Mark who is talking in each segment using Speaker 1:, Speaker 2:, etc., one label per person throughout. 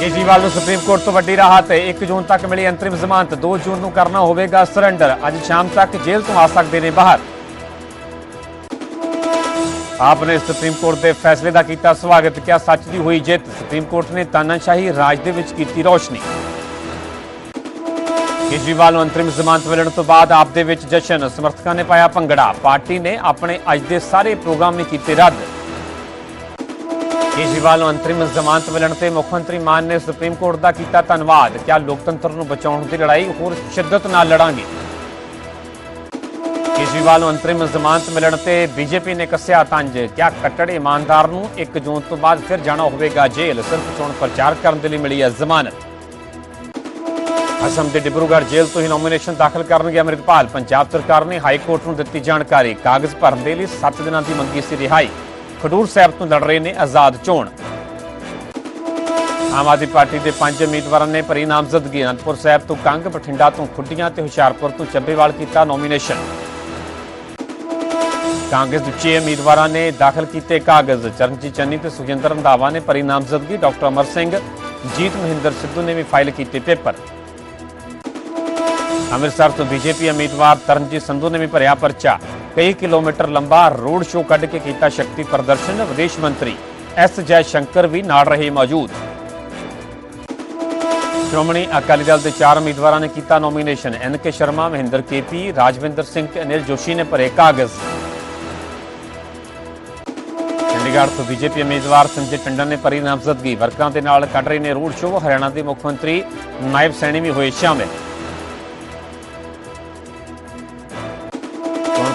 Speaker 1: ਕੇਜਰੀਵਾਲ ਨੂੰ supreme court ਤੋਂ ਵੱਡੀ ਰਾਹਤ 1 ਜੂਨ ਤੱਕ ਮਿਲੀ ਅੰਤਰਿਮ ਜ਼ਮਾਨਤ। 2 ਜੂਨ ਨੂੰ ਕਰਨਾ ਹੋਵੇਗਾ ਸਰੈਂਡਰ। ਅੱਜ ਸ਼ਾਮ ਤੱਕ ਜੇਲ੍ਹ ਤੋਂ ਆ ਸਕਦੇ ਨੇ ਬਾਹਰ। ਆਪ ਨੇ ਸੁਪਰੀਮ ਕੋਰਟ ਦੇ ਫੈਸਲੇ ਦਾ ਕੀਤਾ ਸਵਾਗਤ। ਕਿਹਾ ਸੱਚ ਦੀ ਹੋਈ ਜਿੱਤ? ਸੁਪਰੀਮ ਕੋਰਟ ਨੇ ਤਾਨਾਸ਼ਾਹੀ ਰਾਜ ਦੇ ਵਿੱਚ ਕੀਤੀ ਰੋਸ਼ਨੀ। ਕੇਜਰੀਵਾਲ ਨੂੰ ਅੰਤਰਿਮ ਜ਼ਮਾਨਤ ਮਿਲਣ ਤੋਂ ਬਾਅਦ ਆਪ ਦੇ ਵਿੱਚ ਜਸ਼ਨ। ਸਮਰਥਕਾਂ ਨੇ ਪਾਇਆ ਭੰਗੜਾ। ਪਾਰਟੀ ਨੇ ਆਪਣੇ ਅੱਜ ਦੇ ਸਾਰੇ ਪ੍ਰੋਗਰਾਮ ਨੇ ਕੀਤੇ ਰੱਦ। ਕੇਜਰੀਵਾਲ ਨੂੰ ਅੰਤਰਿਮ ਜ਼ਮਾਨਤ ਮਿਲਣ ਤੇ ਮੁੱਖ ਮੰਤਰੀ ਮਾਨ ਨੇ ਸੁਪਰੀਮ ਕੋਰਟ ਦਾ ਕੀਤਾ ਧੰਨਵਾਦ। ਕਿਹਾ ਲੋਕਤੰਤਰ ਨੂੰ ਬਚਾਉਣ ਦੀ ਲੜਾਈ, ਹੋਰ ਸ਼ਿੱਦਤ ਨਾਲ ਲੜਾਂਗੇ। ਕੇਜਰੀਵਾਲ ਨੂੰ ਅੰਤਰਿਮ ਜ਼ਮਾਨਤ ਮਿਲਣ ਤੇ ਬੀਜੇਪੀ ਨੇ ਕੱਸਿਆ ਤੰਜ। ਕਿਹਾ ਕੱਟੜ ਇਮਾਨਦਾਰ ਨੂੰ 1 ਜੂਨ ਤੋਂ ਬਾਅਦ ਫਿਰ ਜਾਣਾ ਹੋਵੇਗਾ ਜੇਲ੍ਹ? ਸਿਰਫ ਚੋਣ ਪ੍ਰਚਾਰ ਕਰਨ ਦੇ ਲਈ ਮਿਲੀ ਹੈ ਜ਼ਮਾਨਤ। ਅਸਮ ਦੇ ਡਿਬਰੂਗੜ੍ਹ ਜੇਲ੍ਹ ਤੋਂ ਹੀ ਨੋਮੀਨੇਸ਼ਨ ਦਾਖਲ ਕਰਨਗੇ ਅਮਰਿਤਪਾਲ। ਪੰਜਾਬ ਸਰਕਾਰ ਨੇ ਹਾਈ ਕੋਰਟ ਨੂੰ ਦਿੱਤੀ ਜਾਣਕਾਰੀ। ਕਾਗਜ਼ ਭਰਨ ਦੇ ਲਈ 7 ਦਿਨਾਂ ਦੀ ਮੰਗੀ ਸੀ ਰਿਹਾਈ। ਖਡੂਰ ਸਾਹਿਬ ਤੋਂ ਲੜ ਰਹੇ ਨੇ ਆਜ਼ਾਦ ਚੋਣ। ਆਮ ਆਦਮੀ ਪਾਰਟੀ ਦੇ ਪੰਜ ਉਮੀਦਵਾਰਾਂ ਨੇ ਭਰੀ ਨਾਮਜ਼ਦਗੀ। ਅਨੰਦਪੁਰ ਸਾਹਿਬ ਤੋਂ ਕੰਗ, ਬਠਿੰਡਾ ਤੋਂ ਖੁੱਡੀਆਂ ਤੇ ਹੁਸ਼ਿਆਰਪੁਰ ਤੋਂ ਚੱਬੇਵਾਲ ਕੀਤਾ ਨੋਮੀਨੇਸ਼ਨ ਕਾਂਗਰਸ ਦੇ ਛੇ ਉਮੀਦਵਾਰਾਂ ਨੇ ਦਾਖਲ ਕੀਤੇ ਕਾਗਜ਼। ਚਰਨਜੀਤ ਚੰਨੀ ਤੇ ਸੁਖਜਿੰਦਰ ਰੰਧਾਵਾ ਨੇ ਭਰੀ ਨਾਮਜ਼ਦਗੀ। ਡਾਕਟਰ ਅਮਰ ਸਿੰਘ, ਜੀਤ ਮਹਿੰਦਰ ਸਿੱਧੂ ਨੇ ਵੀ ਫਾਈਲ ਕੀਤੇ ਪੇਪਰ। ਅੰਮ੍ਰਿਤਸਰ ਤੋਂ ਬੀਜੇਪੀ ਉਮੀਦਵਾਰ ਤਰਨਜੀਤ ਸੰਧੂ ਨੇ ਵੀ ਭਰਿਆ ਪਰਚਾ। ਕਈ ਕਿਲੋਮੀਟਰ ਲੰਬਾ ਰੋਡ ਸ਼ੋਅ ਕੱਢ ਕੇ ਕੀਤਾ ਸ਼ਕਤੀ ਪ੍ਰਦਰਸ਼ਨ, ਵਿਦੇਸ਼ ਮੰਤਰੀ ਐਸ ਜੈ ਸ਼ੰਕਰ ਵੀ ਨਾਲ ਰਹੇ ਮੌਜੂਦ। ਸ਼੍ਰੋਮਣੀ ਅਕਾਲੀ ਦਲ ਦੇ ਚਾਰ ਉਮੀਦਵਾਰਾਂ ਨੇ ਕੀਤਾ nomination N K Sharma, Mahinder KP Rajwinder Singh ਤੇ ਅਨਿਲ ਜੋਸ਼ੀ ਨੇ ਭਰੇ ਕਾਗਜ਼। ਚੰਡੀਗੜ੍ਹ ਤੋਂ ਬੀਜੇਪੀ ਉਮੀਦਵਾਰ ਸੰਜੇ ਟੰਡਨ ਨੇ ਭਰੀ ਨਾਮਜ਼ਦਗੀ, ਵਰਕਰਾਂ ਦੇ ਨਾਲ ਕੱਢ ਰਹੇ ਨੇ ਰੋਡ ਸ਼ੋਅ, ਹਰਿਆਣਾ ਦੇ ਮੁੱਖ ਮੰਤਰੀ ਨਾਇਬ ਸੈਣੀ ਵੀ ਹੋਏ ਸ਼ਾਮਿਲ।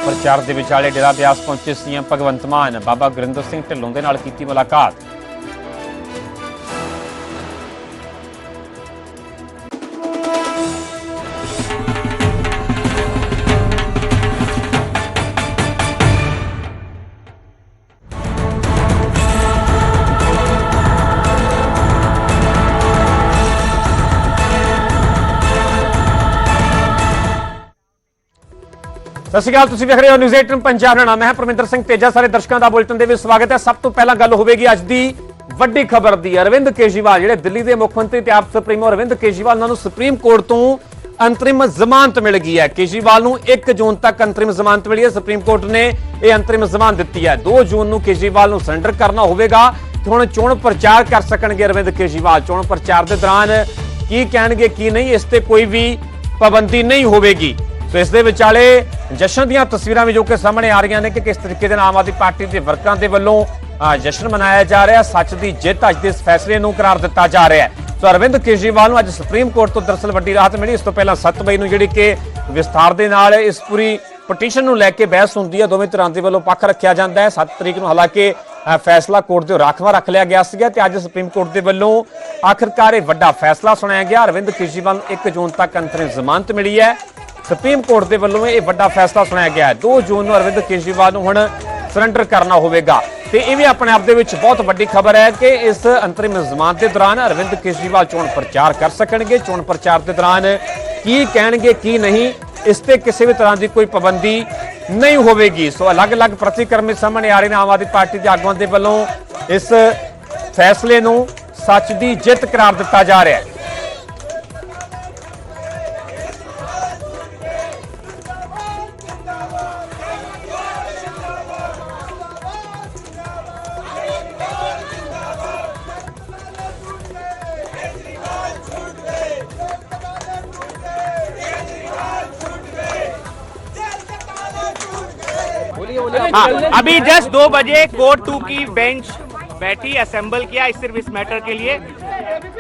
Speaker 1: ਪ੍ਰਚਾਰ ਦੇ ਵਿਚਾਲੇ ਡੇਰਾ ਬਿਆਸ ਪਹੁੰਚੇ ਸੀਐਮ ਭਗਵੰਤ ਮਾਨ, ਬਾਬਾ ਗੁਰਿੰਦਰ ਸਿੰਘ ਢਿੱਲੋਂ ਦੇ ਨਾਲ ਕੀਤੀ ਮੁਲਾਕਾਤ। ਸਤਿ ਸ਼੍ਰੀ ਅਕਾਲ, ਤੁਸੀਂ ਵੇਖ ਰਹੇ ਹੋ ਨਿਊਜ਼ 18 ਪੰਜਾਬ। ਦਾ ਨਾਮ ਪਰਮਿੰਦਰ ਸਿੰਘ ਤੇਜਾ। ਸਾਰੇ ਦਰਸ਼ਕਾਂ ਦਾ ਬੁਲੇਟਿਨ ਦੇ ਵਿੱਚ ਸਵਾਗਤ ਹੈ। ਸਭ ਤੋਂ ਪਹਿਲਾਂ ਗੱਲ ਹੋਵੇਗੀ ਅੱਜ ਦੀ ਵੱਡੀ ਖਬਰ ਦੀ। ਅਰਵਿੰਦ ਕੇਜਰੀਵਾਲ, ਜਿਹੜੇ ਦਿੱਲੀ ਦੇ ਮੁੱਖ ਮੰਤਰੀ ਤੇ ਆਪ ਸੁਪਰੀਮੋ ਅਰਵਿੰਦ ਕੇਜਰੀਵਾਲ ਨੂੰ ਸੁਪਰੀਮ ਕੋਰਟ ਤੋਂ ਅੰਤਰਿਮ ਜ਼ਮਾਨਤ ਮਿਲ ਗਈ ਹੈ। ਕੇਜਰੀਵਾਲ ਨੂੰ 1 ਜੂਨ ਤੱਕ ਅੰਤਰਿਮ ਜ਼ਮਾਨਤ ਮਿਲੀ ਹੈ। ਸੁਪਰੀਮ ਕੋਰਟ ਨੇ ਇਹ ਅੰਤਰਿਮ ਜ਼ਮਾਨਤ ਦਿੱਤੀ ਹੈ। 2 ਜੂਨ ਨੂੰ ਕੇਜਰੀਵਾਲ ਨੂੰ ਸਰੈਂਡਰ ਕਰਨਾ ਹੋਵੇਗਾ। ਤੇ ਹੁਣ ਚੋਣ ਪ੍ਰਚਾਰ ਕਰ ਸਕਣਗੇ ਅਰਵਿੰਦ ਕੇਜਰੀਵਾਲ। ਚੋਣ ਪ੍ਰਚਾਰ ਦੇ ਦੌਰਾਨ ਕੀ ਕਹਿਣਗੇ, ਕੀ ਨਹੀਂ, ਇਸ ਤੇ ਕੋਈ ਵੀ ਪਾਬੰਦੀ ਨਹੀਂ ਹੋਵੇਗੀ। ਸੋ ਇਸ ਦੇ ਵਿਚਾਲੇ ਜਸ਼ਨ ਦੀਆਂ ਤਸਵੀਰਾਂ ਵੀ ਜੋ ਕਿ ਸਾਹਮਣੇ ਆ ਰਹੀਆਂ ਨੇ ਕਿ ਕਿਸ ਤਰੀਕੇ ਦੇ ਨਾਲ ਆਮ ਆਦਮੀ ਪਾਰਟੀ ਦੇ ਵਰਕਰਾਂ ਦੇ ਵੱਲੋਂ ਜਸ਼ਨ ਮਨਾਇਆ ਜਾ ਰਿਹਾ, ਸੱਚ ਦੀ ਜਿੱਤ ਅੱਜ ਦੇ ਇਸ ਫੈਸਲੇ ਨੂੰ ਕਰਾਰ ਦਿੱਤਾ ਜਾ ਰਿਹਾ ਹੈ। ਸੋ ਅਰਵਿੰਦ ਕੇਜਰੀਵਾਲ ਨੂੰ ਅੱਜ ਸੁਪਰੀਮ ਕੋਰਟ ਤੋਂ ਦਰਸਲ ਵੱਡੀ ਰਾਹਤ ਮਿਲੀ। ਇਸ ਤੋਂ ਪਹਿਲਾਂ 7 ਮਈ ਨੂੰ ਜਿਹੜੀ ਕਿ ਵਿਸਥਾਰ ਦੇ ਨਾਲ ਇਸ ਪੂਰੀ ਪਟੀਸ਼ਨ ਨੂੰ ਲੈ ਕੇ ਬਹਿਸ ਹੁੰਦੀ ਹੈ। ਦੋਵੇਂ ਧਿਰਾਂ ਦੇ ਵੱਲੋਂ ਪੱਖ ਰੱਖਿਆ ਜਾਂਦਾ ਹੈ। 7 ਤਰੀਕ ਨੂੰ ਹਾਲਾਂਕਿ ਫੈਸਲਾ ਕੋਰਟ ਦੇ ਰਾਖਵਾ ਰੱਖ ਲਿਆ ਗਿਆ ਸੀਗਾ ਤੇ ਅੱਜ ਸੁਪਰੀਮ ਕੋਰਟ ਦੇ ਵੱਲੋਂ ਆਖਰਕਾਰ ਇਹ ਵੱਡਾ ਫੈਸਲਾ ਸੁਣਾਇਆ ਗਿਆ। ਅਰਵਿੰਦ ਕੇਜਰੀਵਾਲ ਨੂੰ 1 ਜੂਨ ਤੱਕ ਅੰਤਰਿਮ ਜ਼ਮਾਨਤ ਮਿਲੀ ਹੈ। ਸੁਪਰੀਮ ਕੋਰਟ ਦੇ ਵੱਲੋਂ ਇਹ ਵੱਡਾ ਫੈਸਲਾ ਸੁਣਾਇਆ ਗਿਆ ਹੈ। 2 ਜੂਨ ਨੂੰ ਅਰਵਿੰਦ ਕੇਜਰੀਵਾਲ ਨੂੰ ਹੁਣ ਸਰੈਂਡਰ ਕਰਨਾ ਹੋਵੇਗਾ। ਤੇ ਇਹ ਵੀ ਆਪਣੇ ਆਪ ਦੇ ਵਿੱਚ ਬਹੁਤ ਵੱਡੀ ਖਬਰ ਹੈ ਕਿ ਇਸ ਅੰਤਰਿਮ ਜ਼ਮਾਨਤ ਦੇ ਦੌਰਾਨ ਅਰਵਿੰਦ ਕੇਜਰੀਵਾਲ ਚੋਣ ਪ੍ਰਚਾਰ ਕਰ ਸਕਣਗੇ। ਚੋਣ ਪ੍ਰਚਾਰ ਦੇ ਦੌਰਾਨ ਕੀ ਕਹਿਣਗੇ, ਕੀ ਨਹੀਂ, ਇਸ ਤੇ ਕਿਸੇ ਵੀ ਤਰ੍ਹਾਂ ਦੀ ਕੋਈ ਪਾਬੰਦੀ ਨਹੀਂ ਹੋਵੇਗੀ। ਸੋ ਅਲੱਗ-ਅਲੱਗ ਪ੍ਰਤੀਕਰਮ ਸਾਹਮਣੇ ਆ ਰਹੇ ਨੇ ਆਮ ਆਦਮੀ ਪਾਰਟੀ ਦੇ ਆਗੂਆਂ ਦੇ ਵੱਲੋਂ ਇਸ ਫੈਸਲੇ ਨੂੰ ਸੱਚ ਦੀ ਜਿੱਤ ਕਰਾਰ ਦਿੱਤਾ ਜਾ ਰਿਹਾ ਹੈ।
Speaker 2: हाँ, अभी जस्ट दो बजे कोर्ट टू की बेंच बैठी असेंबल किया इस सिर्फ़ इस मैटर के लिए।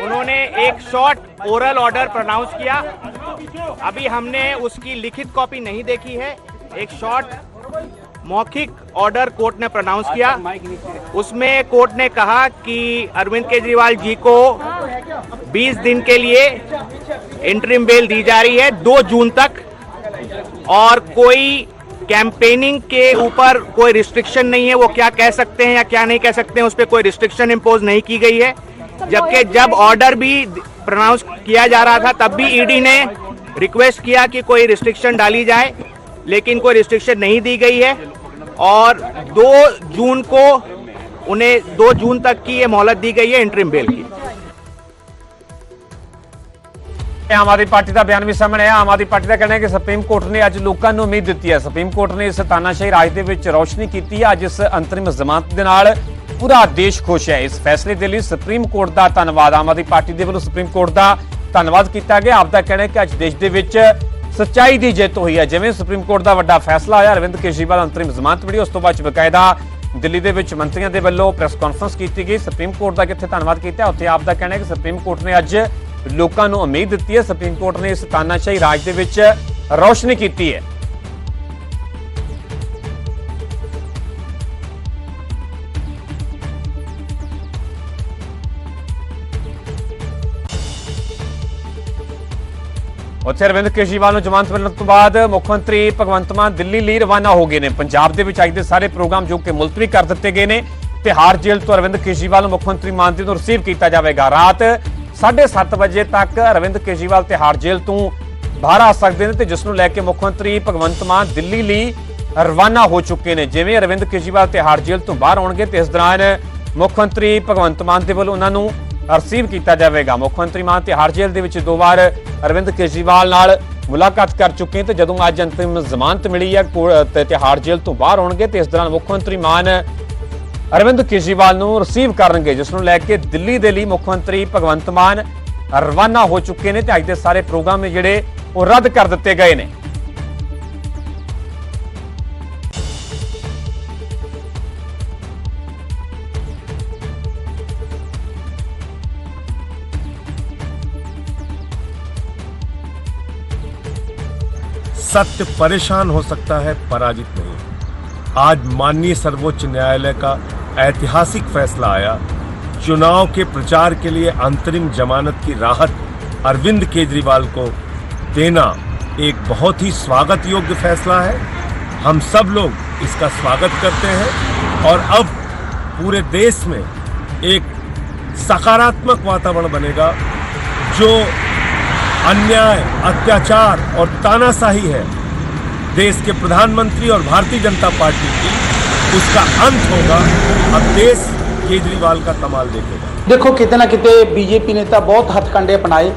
Speaker 2: उन्होंने एक शॉर्ट ओरल ऑर्डर प्रोनाउंस किया। अभी हमने उसकी लिखित कॉपी नहीं देखी है। एक शॉर्ट मौखिक ऑर्डर कोर्ट ने प्रोनाउंस किया। उसमें कोर्ट ने कहा कि अरविंद केजरीवाल जी को 20 दिन के लिए इंटरिम बेल दी जा रही है 2 जून तक। और कोई कैंपेनिंग के ऊपर कोई रिस्ट्रिक्शन नहीं है वो क्या कह सकते हैं या क्या नहीं कह सकते हैं उस पर कोई रिस्ट्रिक्शन इम्पोज नहीं की गई है। जबकि जब ऑर्डर भी प्रोनाउंस किया जा रहा था तब भी ईडी ने रिक्वेस्ट किया कि कोई रिस्ट्रिक्शन डाली जाए लेकिन कोई रिस्ट्रिक्शन नहीं दी गई है। और दो जून को उन्हें दो जून तक की ये मोहलत दी गई है इंटरिम बेल की।
Speaker 1: ਆਮ ਆਦਮੀ ਪਾਰਟੀ ਦਾ ਬਿਆਨ ਵੀ ਸਾਹਮਣੇ ਆਇਆ। ਆਮ ਆਦਮੀ ਪਾਰਟੀ ਦਾ ਕਹਿਣਾ ਹੈ ਕਿ ਸੁਪਰੀਮ ਕੋਰਟ ਨੇ ਅੱਜ ਲੋਕਾਂ ਨੂੰ ਉਮੀਦ ਦਿੱਤੀ ਹੈ। ਸੁਪਰੀਮ ਕੋਰਟ ਨੇ ਇਸ ਤਾਨਾਸ਼ਾਹੀ ਰਾਜ ਦੇ ਵਿੱਚ ਰੌਸ਼ਨੀ ਕੀਤੀ ਹੈ। ਅੱਜ ਇਸ ਅੰਤਰਿਮ ਜ਼ਮਾਨਤ ਦੇ ਨਾਲ ਪੂਰਾ ਦੇਸ਼ ਖੁਸ਼ ਹੈ। ਇਸ ਫੈਸਲੇ ਦੇ ਲਈ ਸੁਪਰੀਮ ਕੋਰਟ ਦਾ ਧੰਨਵਾਦ, ਆਮ ਆਦਮੀ ਪਾਰਟੀ ਦੇ ਵੱਲੋਂ ਸੁਪਰੀਮ ਕੋਰਟ ਦਾ ਧੰਨਵਾਦ ਕੀਤਾ ਗਿਆ। ਆਪ ਦਾ ਕਹਿਣਾ ਹੈ ਕਿ ਅੱਜ ਦੇਸ਼ ਦੇ ਵਿੱਚ ਸੱਚਾਈ ਦੀ ਜਿੱਤ ਹੋਈ ਹੈ। ਜਿਵੇਂ ਸੁਪਰੀਮ ਕੋਰਟ ਦਾ ਵੱਡਾ ਫੈਸਲਾ ਆਇਆ, ਅਰਵਿੰਦ ਕੇਜਰੀਵਾਲ ਅੰਤਰਿਮ ਜ਼ਮਾਨਤ ਮਿਲੀ ਉਸ ਤੋਂ ਬਾਅਦ ਬਕਾਇਦਾ ਦਿੱਲੀ ਦੇ ਵਿੱਚ ਮੰਤਰੀਆਂ ਦੇ ਵੱਲੋਂ ਪ੍ਰੈਸ ਕਾਨਫਰੰਸ ਕੀਤੀ ਗਈ। ਸੁਪਰੀਮ ਕੋਰਟ ਦਾ ਕਿੱਥੇ ਧੰਨਵਾਦ ਕੀਤਾ, ਉੱਥੇ ਆਪ ਦਾ ਕਹਿਣਾ ਹੈ ਕਿ ਸੁਪਰੀਮ ਕੋਰਟ ਨੇ ਅੱਜ ਲੋਕਾਂ ਨੂੰ ਉਮੀਦ ਦਿੱਤੀ ਹੈ, ਸੁਪਰੀਮ ਕੋਰਟ ਨੇ ਇਸ ਤਾਨਾਸ਼ਾਹੀ ਰਾਜ ਦੇ ਵਿੱਚ ਰੌਸ਼ਨੀ ਕੀਤੀ ਹੈ। ਉੱਥੇ ਅਰਵਿੰਦ ਕੇਜਰੀਵਾਲ ਨੂੰ ਜ਼ਮਾਨਤ ਮਿਲਣ ਤੋਂ ਬਾਅਦ ਮੁੱਖ ਮੰਤਰੀ ਭਗਵੰਤ ਮਾਨ ਦਿੱਲੀ ਲਈ ਰਵਾਨਾ ਹੋ ਗਏ ਨੇ। ਪੰਜਾਬ ਦੇ ਵਿੱਚ ਅੱਜ ਦੇ ਸਾਰੇ ਪ੍ਰੋਗਰਾਮ ਜੋ ਕਿ ਮੁਲਤਵੀ ਕਰ ਦਿੱਤੇ ਗਏ ਨੇ, ਤਿਹਾੜ ਜੇਲ੍ਹ ਤੋਂ ਅਰਵਿੰਦ ਕੇਜਰੀਵਾਲ ਨੂੰ ਮੁੱਖ ਮੰਤਰੀ ਮਾਨ ਦੇ ਨੂੰ ਰਿਸੀਵ ਕੀਤਾ ਜਾਵੇਗਾ। ਰਾਤ 7:30 ਵਜੇ ਤੱਕ ਅਰਵਿੰਦ ਕੇਜਰੀਵਾਲ ਤਿਹਾੜ ਜੇਲ੍ਹ ਤੋਂ ਬਾਹਰ ਆ ਸਕਦੇ ਨੇ ਤੇ ਜਿਸ ਨੂੰ ਲੈ ਕੇ ਮੁੱਖ ਮੰਤਰੀ ਭਗਵੰਤ ਮਾਨ ਦਿੱਲੀ ਲਈ ਰਵਾਨਾ ਹੋ ਚੁੱਕੇ ਨੇ। ਜਿਵੇਂ ਅਰਵਿੰਦ ਕੇਜਰੀਵਾਲ ਤਿਹਾੜ ਜੇਲ੍ਹ ਤੋਂ ਬਾਹਰ ਆਉਣਗੇ ਤੇ ਇਸ ਦੌਰਾਨ ਮੁੱਖ ਮੰਤਰੀ ਭਗਵੰਤ ਮਾਨ ਦੇ ਵੱਲੋਂ ਉਹਨਾਂ ਨੂੰ ਰਿਸੀਵ ਕੀਤਾ ਜਾਵੇਗਾ। ਮੁੱਖ ਮੰਤਰੀ ਮਾਨ ਤਿਹਾੜ ਜੇਲ੍ਹ ਦੇ ਵਿੱਚ ਦੋ ਵਾਰ ਅਰਵਿੰਦ ਕੇਜਰੀਵਾਲ ਨਾਲ ਮੁਲਾਕਾਤ ਕਰ ਚੁੱਕੇ ਤੇ ਜਦੋਂ ਅੱਜ ਅੰਤਿਮ ਜ਼ਮਾਨਤ ਮਿਲੀ ਹੈ ਤਿਹਾੜ ਜੇਲ੍ਹ ਤੋਂ ਬਾਹਰ ਆਉਣਗੇ ਤੇ ਇਸ ਦੌਰਾਨ ਮੁੱਖ ਮੰਤਰੀ ਮਾਨ ਅਰਵਿੰਦ ਕੇਜਰੀਵਾਲ ਨੂੰ ਰਿਸੀਵ ਕਰਨਗੇ ਜਿਸ ਨੂੰ ਲੈ ਕੇ ਦਿੱਲੀ ਦੇ ਲਈ ਮੁੱਖ ਮੰਤਰੀ ਭਗਵੰਤ ਮਾਨ ਰਵਾਨਾ ਹੋ ਚੁੱਕੇ ਨੇ ਤੇ ਅੱਜ ਦੇ ਸਾਰੇ ਪ੍ਰੋਗਰਾਮ ਨੇ ਜਿਹੜੇ ਉਹ ਰੱਦ ਕਰ ਦਿੱਤੇ ਗਏ ਨੇ
Speaker 3: सत्य परेशान हो सकता है पराजित नहीं आज माननीय सर्वोच्च न्यायालय का ऐतिहासिक फैसला आया। चुनाव के प्रचार के लिए अंतरिम जमानत की राहत अरविंद केजरीवाल को देना एक बहुत ही स्वागत योग्य फैसला है। हम सब लोग इसका स्वागत करते हैं और अब पूरे देश में एक सकारात्मक वातावरण बनेगा, जो अन्याय, अत्याचार और तानाशाही है। देश के प्रधानमंत्री और भारतीय जनता पार्टी की उसका अंत होगा अब देश केजरीवाल का कमाल देखेगा
Speaker 4: ਦੇਖੋ ਕਿਤੇ ਨਾ ਕਿਤੇ ਬੀਜੇਪੀ ਨੇ ਤਾਂ ਬਹੁਤ ਹੱਥਕੰਡੇ ਅਪਣਾਏ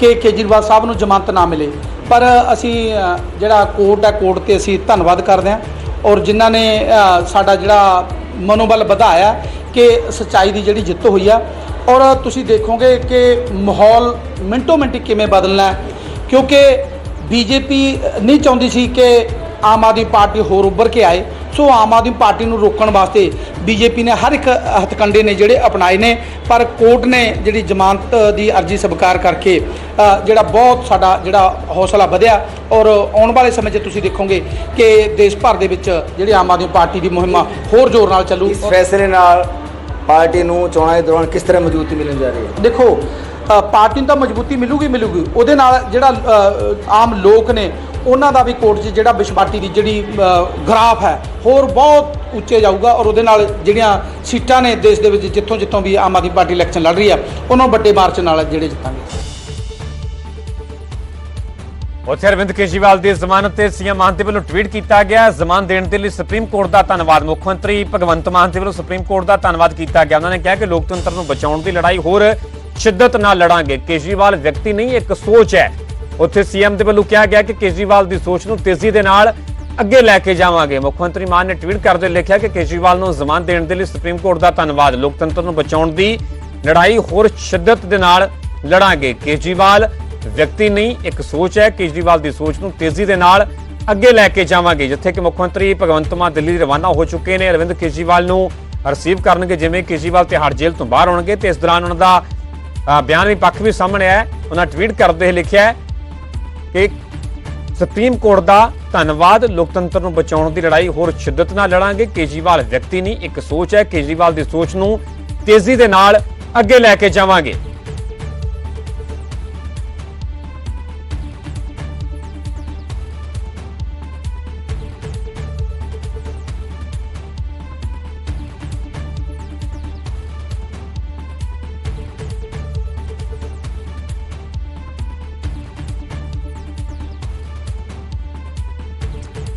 Speaker 4: ਕਿ ਕੇਜਰੀਵਾਲ ਸਾਹਿਬ ਨੂੰ ਜ਼ਮਾਨਤ ਨਾ ਮਿਲੇ ਪਰ ਅਸੀਂ ਅ, ਜਿਹੜਾ ਕੋਰਟ ਹੈ ਕੋਰਟ ਤੇ ਅਸੀਂ ਧੰਨਵਾਦ ਕਰਦੇ ਹਾਂ ਔਰ ਜਿਨ੍ਹਾਂ ਨੇ ਅ, ਸਾਡਾ ਜਿਹੜਾ ਮਨੋਬਲ ਵਧਾਇਆ ਕਿ ਸੱਚਾਈ ਦੀ ਜਿਹੜੀ ਜਿੱਤ ਹੋਈ ਆ ਔਰ ਤੁਸੀਂ ਦੇਖੋਗੇ ਕਿ ਮਾਹੌਲ ਮਿੰਟੋ ਮਿੰਟੀ ਕਿਵੇਂ ਬਦਲਣਾ ਹੈ ਕਿਉਂਕਿ ਬੀਜੇਪੀ ਨਹੀਂ ਚਾਹੁੰਦੀ ਸੀ ਕਿ ਆਮ ਆਦਮੀ ਪਾਰਟੀ ਹੋਰ ਉੱਭਰ ਕੇ ਆਏ ਸੋ ਆਮ ਆਦਮੀ ਪਾਰਟੀ ਨੂੰ ਰੋਕਣ ਵਾਸਤੇ ਬੀਜੇਪੀ ਨੇ ਹਰ ਇੱਕ ਹਥਕੰਡੇ ਨੇ ਜਿਹੜੇ ਅਪਣਾਏ ਨੇ ਪਰ ਕੋਰਟ ਨੇ ਜਿਹੜੀ ਜ਼ਮਾਨਤ ਦੀ ਅਰਜ਼ੀ ਸਵੀਕਾਰ ਕਰਕੇ ਜਿਹੜਾ ਬਹੁਤ ਸਾਡਾ ਜਿਹੜਾ ਹੌਸਲਾ ਵਧਿਆ ਔਰ ਆਉਣ ਵਾਲੇ ਸਮੇਂ 'ਚ ਤੁਸੀਂ ਦੇਖੋਗੇ ਕਿ ਦੇਸ਼ ਭਰ ਦੇ ਵਿੱਚ ਜਿਹੜੀ ਆਮ ਆਦਮੀ ਪਾਰਟੀ ਦੀ ਮੁਹਿੰਮ ਹੋਰ ਜ਼ੋਰ ਨਾਲ ਚੱਲੂ
Speaker 5: ਇਸ ਫੈਸਲੇ ਨਾਲ ਪਾਰਟੀ ਨੂੰ ਚੋਣਾਂ ਦੇ ਦੌਰਾਨ ਕਿਸ ਤਰ੍ਹਾਂ ਮਜ਼ਬੂਤੀ ਮਿਲਣ ਜਾ ਰਹੀ ਹੈ?
Speaker 4: ਦੇਖੋ ਪਾਰਟੀ ਨੂੰ ਤਾਂ ਮਜ਼ਬੂਤੀ ਮਿਲੂਗੀ ਮਿਲੂਗੀ ਉਹਦੇ ਨਾਲ ਜਿਹੜਾ ਆਮ ਲੋਕ ਨੇ ਉਹਨਾਂ ਦਾ ਵੀ ਕੋਰਟ 'ਚ ਜਿਹੜਾ ਵਿਸ਼ਵਾਟੀ ਦੀ ਜਿਹੜੀ ਅ, ਗ੍ਰਾਫ ਹੈ ਹੋਰ ਬਹੁਤ ਉੱਚੇ ਜਾਊਗਾ ਔਰ ਉਹਦੇ ਨਾਲ ਜਿਹੜੀਆਂ ਸੀਟਾਂ ਨੇ ਦੇਸ਼ ਦੇ ਵਿੱਚ ਜਿੱਥੋਂ ਜਿੱਥੋਂ ਵੀ ਆਮ ਆਦਮੀ ਪਾਰਟੀ ਇਲੈਕਸ਼ਨ ਲੜ ਰਹੀ ਆ ਉਹਨਾਂ ਵੱਡੇ ਮਾਰਚ ਨਾਲ ਜਿਹੜੇ ਜਿੱਤਾਂਗੇ।
Speaker 1: ਉੱਥੇ ਅਰਵਿੰਦ ਕੇਜਰੀਵਾਲ ਦੀ ਜ਼ਮਾਨਤ ਤੇ ਸੀਐਮ ਮਾਨ ਦੇ ਵੱਲੋਂ ਟਵੀਟ ਕੀਤਾ ਗਿਆ। ਜ਼ਮਾਨ ਦੇਣ ਦੇ ਲਈ ਸੁਪਰੀਮ ਕੋਰਟ ਦਾ ਧੰਨਵਾਦ। ਮੁੱਖ ਮੰਤਰੀ ਭਗਵੰਤ ਮਾਨ ਦੇ ਵੱਲੋਂ ਸੁਪਰੀਮ ਕੋਰਟ ਦਾ ਧੰਨਵਾਦ ਕੀਤਾ ਗਿਆ। ਉਹਨਾਂ ਨੇ ਕਿਹਾ ਕਿ ਲੋਕਤੰਤਰ ਨੂੰ ਬਚਾਉਣ ਦੀ ਲੜਾਈ ਹੋਰ ਸ਼ਿੱਦਤ ਨਾਲ ਲੜਾਂਗੇ। ਕੇਜਰੀਵਾਲ ਵਿਅਕਤੀ ਨਹੀਂ ਇੱਕ ਸੋਚ ਹੈ। ਉੱਥੇ ਸੀਐਮ ਦੇ ਵੱਲੋਂ ਕਿਹਾ ਗਿਆ ਕਿ ਕੇਜਰੀਵਾਲ ਦੀ ਸੋਚ ਨੂੰ ਤੇਜ਼ੀ ਦੇ ਨਾਲ ਅੱਗੇ ਲੈ ਕੇ ਜਾਵਾਂਗੇ। ਮੁੱਖ ਮੰਤਰੀ ਮਾਨ ਨੇ ਟਵੀਟ ਕਰਦੇ ਲਿਖਿਆ ਕਿ ਕੇਜਰੀਵਾਲ ਨੂੰ ਜ਼ਮਾਨਤ ਦੇਣ ਦੇ ਲਈ ਸੁਪਰੀਮ ਕੋਰਟ ਦਾ ਧੰਨਵਾਦ, ਲੋਕਤੰਤਰ ਨੂੰ ਬਚਾਉਣ ਦੀ ਲੜਾਈ ਹੋਰ ਸ਼ਿੱਦਤ ਦੇ ਨਾਲ ਲੜਾਂਗੇ। ਕੇਜਰੀਵਾਲ ਵਿਅਕਤੀ ਨਹੀਂ, ਇੱਕ ਸੋਚ ਹੈ। ਕੇਜਰੀਵਾਲ ਦੀ ਸੋਚ ਨੂੰ ਤੇਜ਼ੀ ਦੇ ਨਾਲ ਅੱਗੇ ਲੈ ਕੇ ਜਾਵਾਂਗੇ, ਜਿੱਥੇ ਕਿ ਮੁੱਖ ਮੰਤਰੀ ਭਗਵੰਤ ਮਾਨ ਦਿੱਲੀ ਰਵਾਨਾ ਹੋ ਚੁੱਕੇ ਨੇ। ਅਰਵਿੰਦ ਕੇਜਰੀਵਾਲ ਨੂੰ ਰਿਸੀਵ ਕਰਨਗੇ, ਜਿਵੇਂ ਕੇਜਰੀਵਾਲ ਤਿਹਾੜ ਜੇਲ੍ਹ ਤੋਂ ਬਾਹਰ ਆਉਣਗੇ ਤੇ ਇਸ ਦੌਰਾਨ ਉਹਨਾਂ ਦਾ ਬਿਆਨ ਵੀ ਪੱਖ ਵੀ ਸਾਹਮਣੇ ਆਇਆ ਉਹਨਾਂ ਟਵੀਟ ਕਰਦੇ ਲਿਖਿਆ ਕਿ ਸੁਪਰੀਮ ਕੋਰਟ ਦਾ ਧੰਨਵਾਦ ਲੋਕਤੰਤਰ ਨੂੰ ਬਚਾਉਣ ਦੀ ਲੜਾਈ ਹੋਰ ਸ਼ਿੱਦਤ ਨਾਲ ਲੜਾਂਗੇ। ਕੇਜਰੀਵਾਲ ਵਿਅਕਤੀ ਨਹੀਂ, ਇੱਕ ਸੋਚ ਹੈ। ਕੇਜਰੀਵਾਲ ਦੀ ਸੋਚ ਨੂੰ ਤੇਜ਼ੀ ਦੇ ਨਾਲ ਅੱਗੇ ਲੈ ਕੇ ਜਾਵਾਂਗੇ।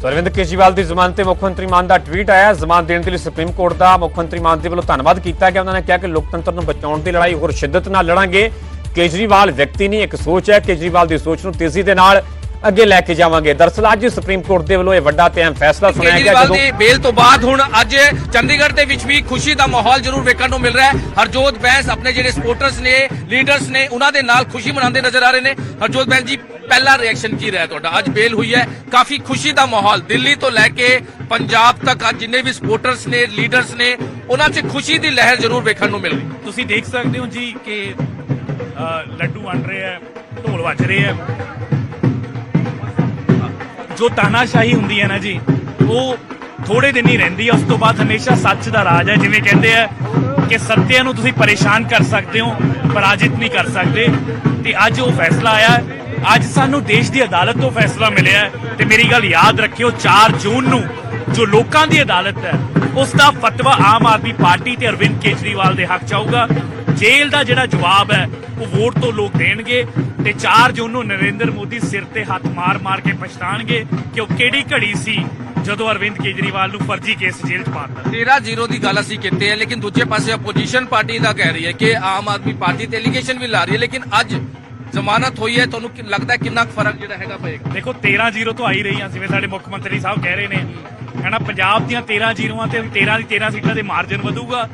Speaker 1: ਸੋ ਅਰਵਿੰਦ ਕੇਜਰੀਵਾਲ ਦੀ ਜ਼ਮਾਨਤ ਤੇ ਮੁੱਖ ਮੰਤਰੀ ਮਾਨ ਦਾ ਟਵੀਟ ਆਇਆ। ਜ਼ਮਾਨਤ ਦੇਣ ਦੇ ਲਈ ਸੁਪਰੀਮ ਕੋਰਟ ਦਾ ਮੁੱਖ ਮੰਤਰੀ ਮਾਨ ਦੇ ਵੱਲੋਂ ਧੰਨਵਾਦ ਕੀਤਾ ਗਿਆ। ਉਹਨਾਂ ਨੇ ਕਿਹਾ ਕਿ ਲੋਕਤੰਤਰ ਨੂੰ ਬਚਾਉਣ ਦੀ ਲੜਾਈ ਹੋਰ ਸ਼ਿੱਦਤ ਨਾਲ ਲੜਾਂਗੇ। ਕੇਜਰੀਵਾਲ ਵਿਅਕਤੀ ਨਹੀਂ, ਇੱਕ ਸੋਚ ਹੈ। ਕੇਜਰੀਵਾਲ ਦੀ ਸੋਚ ਨੂੰ ਤੇਜ਼ੀ ਦੇ ਨਾਲ ਅੱਗੇ ਲੈ ਕੇ ਜਾਵਾਂਗੇ। ਦਰਅਸਲ ਅੱਜ ਸੁਪਰੀਮ ਕੋਰਟ ਦੇ ਵੱਲੋਂ ਇਹ ਵੱਡਾ ਤੇ ਅਹਿਮ ਫੈਸਲਾ ਸੁਣਾਇਆ ਗਿਆ ਜਦੋਂ
Speaker 6: ਦੀ ਬੇਲ ਤੋਂ ਬਾਅਦ ਹੁਣ ਅੱਜ ਚੰਡੀਗੜ੍ਹ ਦੇ ਵਿੱਚ ਵੀ ਖੁਸ਼ੀ ਦਾ ਮਾਹੌਲ ਜ਼ਰੂਰ ਵੇਖਣ ਨੂੰ ਮਿਲ ਰਿਹਾ ਹੈ। ਹਰਜੋਤ ਬੈਂਸ ਆਪਣੇ ਜਿਹੜੇ ਸਪੋਰਟਰਸ ਨੇ ਲੀਡਰਸ ਨੇ ਉਹਨਾਂ ਦੇ ਨਾਲ ਖੁਸ਼ੀ ਮਨਾਉਂਦੇ ਨਜ਼ਰ ਆ ਰਹੇ ਨੇ। ਹਰਜੋਤ ਬੈਂਸ ਜੀ ਪਹਿਲਾ ਰਿਐਕਸ਼ਨ ਕੀ ਰਿਹਾ ਤੁਹਾਡਾ? ਅੱਜ ਬੇਲ ਹੋਈ ਹੈ। ਕਾਫੀ ਖੁਸ਼ੀ ਦਾ ਮਾਹੌਲ ਦਿੱਲੀ ਤੋਂ ਲੈ ਕੇ ਪੰਜਾਬ ਤੱਕ ਅੱਜ ਜਿੰਨੇ ਵੀ ਸਪੋਰਟਰਸ ਨੇ ਲੀਡਰਸ ਨੇ ਉਹਨਾਂ 'ਚ ਖੁਸ਼ੀ ਦੀ ਲਹਿਰ ਜ਼ਰੂਰ ਵੇਖਣ ਨੂੰ ਮਿਲ ਰਹੀ
Speaker 7: ਤੁਸੀਂ ਦੇਖ ਸਕਦੇ ਹੋ ਜੀ ਕਿ ਲੱਡੂ ਵੰਡ ਰਹੇ ਆ ਢੋਲ ਵੱਜ ਰਹੇ ਆ ਜੋ ਤਾਨਾਸ਼ਾਹੀ ਹੁੰਦੀ ਹੈ ਨਾ ਜੀ, ਉਹ ਥੋੜੇ ਦਿਨ ਹੀ ਰਹਿੰਦੀ ਹੈ, ਉਸ ਤੋਂ ਬਾਅਦ ਹਮੇਸ਼ਾ ਸੱਚ ਦਾ ਰਾਜ ਹੈ। ਜਿਵੇਂ ਕਹਿੰਦੇ ਆ ਕਿ ਸੱਤਿਆ ਨੂੰ ਤੁਸੀਂ ਪਰੇਸ਼ਾਨ ਕਰ ਸਕਦੇ ਹੋ, ਪਰਾਜਿਤ ਨਹੀਂ ਕਰ ਸਕਦੇ। ਤੇ ਅੱਜ ਉਹ ਫੈਸਲਾ ਆਇਆ ਅੱਜ ਸਾਨੂੰ ਦੇਸ਼ ਦੀ ਅਦਾਲਤ ਤੋਂ ਫੈਸਲਾ ਮਿਲਿਆ ਤੇ ਮੇਰੀ ਗੱਲ ਯਾਦ ਰੱਖਿਓ 4 ਜੂਨ ਨੂੰ ਜੋ ਲੋਕਾਂ ਦੀ ਅਦਾਲਤ ਹੈ, ਉਸ ਦਾ ਫਤਵਾ ਆਮ ਆਦਮੀ ਪਾਰਟੀ ਤੇ ਅਰਵਿੰਦ ਕੇਜਰੀਵਾਲ ਦੇ ਹੱਕ ਚ ਆਊਗਾ। ਜੇਲ੍ਹ ਦਾ ਜਿਹੜਾ ਜਵਾਬ ਹੈ ਉਹ ਵੋਟ ਤੋਂ ਲੋਕ ਦੇਣਗੇ ਤੇ 4 ਜੂਨ ਨੂੰ ਨਰਿੰਦਰ ਮੋਦੀ ਸਿਰ ਤੇ ਹੱਥ ਮਾਰ-ਮਾਰ ਕੇ ਪਛਤਾਣਗੇ ਕਿ ਉਹ ਕਿਹੜੀ ਘੜੀ ਸੀ ਜਦੋਂ ਅਰਵਿੰਦ ਕੇਜਰੀਵਾਲ ਨੂੰ ਫਰਜ਼ੀ ਕੇਸ ਜੇਲ੍ਹ ਚ ਪਾਤਾ
Speaker 6: 13-0 ਦੀ ਗੱਲ ਅਸੀਂ ਕੀਤੀ ਹੈ ਲੇਕਿਨ ਦੂਜੇ ਪਾਸੇ ਆਪੋਜੀਸ਼ਨ ਪਾਰਟੀ ਦਾ ਕਹਿ ਰਹੀ ਹੈ ਕਿ ਆਮ ਆਦਮੀ ਪਾਰਟੀ ਤੇ ਐਲੀਗੇਸ਼ਨ ਵੀ ਲਾ ਰਹੀ ਹੈ ਲੇਕਿਨ ਅੱਜ ਜ਼ਮਾਨਤ ਹੋਈ ਹੈ ਤੁਹਾਨੂੰ ਲੱਗਦਾ ਕਿੰਨਾ ਫ਼ਰਕ ਜਿਹੜਾ ਹੈਗਾ ਪਏਗਾ?
Speaker 7: ਦੇਖੋ 13-0 ਤੋਂ ਆ ਹੀ ਰਹੀਆਂ ਜਿਵੇਂ ਸਾਡੇ ਮੁੱਖ ਮੰਤਰੀ ਸਾਹਿਬ ਕਹਿ ਰਹੇ ਨੇ ਹਨਾ ਪੰਜਾਬ ਦੀਆਂ 13 ਜ਼ੀਰੋਆਂ ਤੇ 13 ਦੀ 13 ਸੀਟਾਂ ਦੇ ਮਾਰਜਨ ਵਧੂਗਾ।